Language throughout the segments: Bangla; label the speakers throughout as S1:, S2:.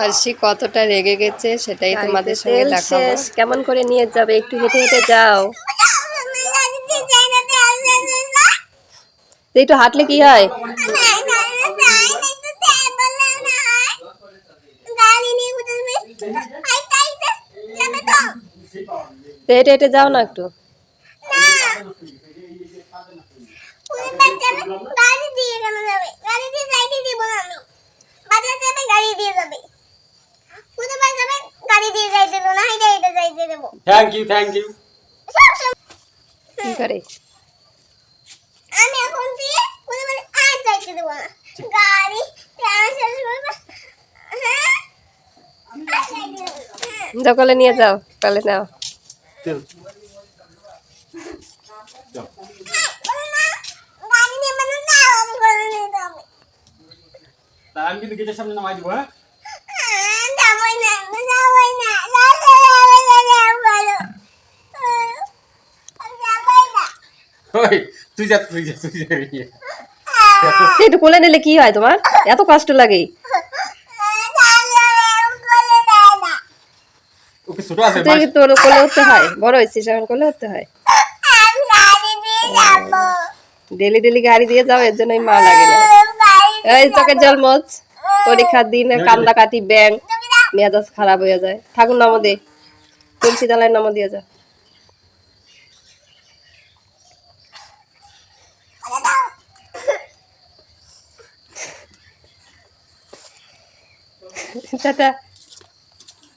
S1: হাসি কতটা রেগে গেছে সেটাই তোমাদের সঙ্গে দেখাবো।
S2: শেষ। কেমন করে নিয়ে যাবে? একটু হেঁটে হেঁটে যাও। তো একটু হাঁটলে কি হয়? তো হেঁটে হেঁটে যাও না একটু। করে
S3: দিয়ে বলে আর যাইতে দেবো না গাড়ি ট্রান্স শেষ করবে হ্যাঁ আর যাইতে দেবো। না। হ্যাঁ?
S2: যাও কলে নিয়ে যাও কলে নাও।
S4: চল
S3: বলে না গাড়ি নেবে না না আমি বলে নিতে হবে
S4: তা আমি কিন্তু গেটের সামনে নামাই দিব হ্যাঁ
S3: হ্যাঁ, যাবোই না যাবোই না যাবোই না বলো আমি যাবোই না
S4: ওই তুই যা তুই যা তুই যা
S2: একটু কোলে নিলে কি হয় তোমার? এত কষ্ট লাগে।
S4: ওকে ছোট আছে
S2: তুই তোর কোলে উঠতে হয়? বড় হয়েছিস এখন কোলে উঠতে হয়? ডেলি ডেলি গাড়ি দিয়ে যাও এর জন্যই মা লাগে না। এই চোখের জল মোচ পরীক্ষার দিনে কান্দা কাটি ব্যাং। মেজাজ খারাপ হয়ে যায়। ঠাকুর নাম দে। তুলসী তালায় নাম দিয়ে যা। টাটা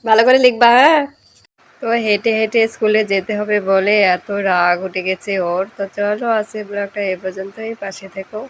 S2: ভালো করে লিখবা হ্যাঁ? তো হেঁটে হেঁটে স্কুলে যেতে হবে বলে এত রাগ উঠে গেছে ওর। তো চলো আছে ব্লগটা এ পর্যন্তই, পাশে থেকো।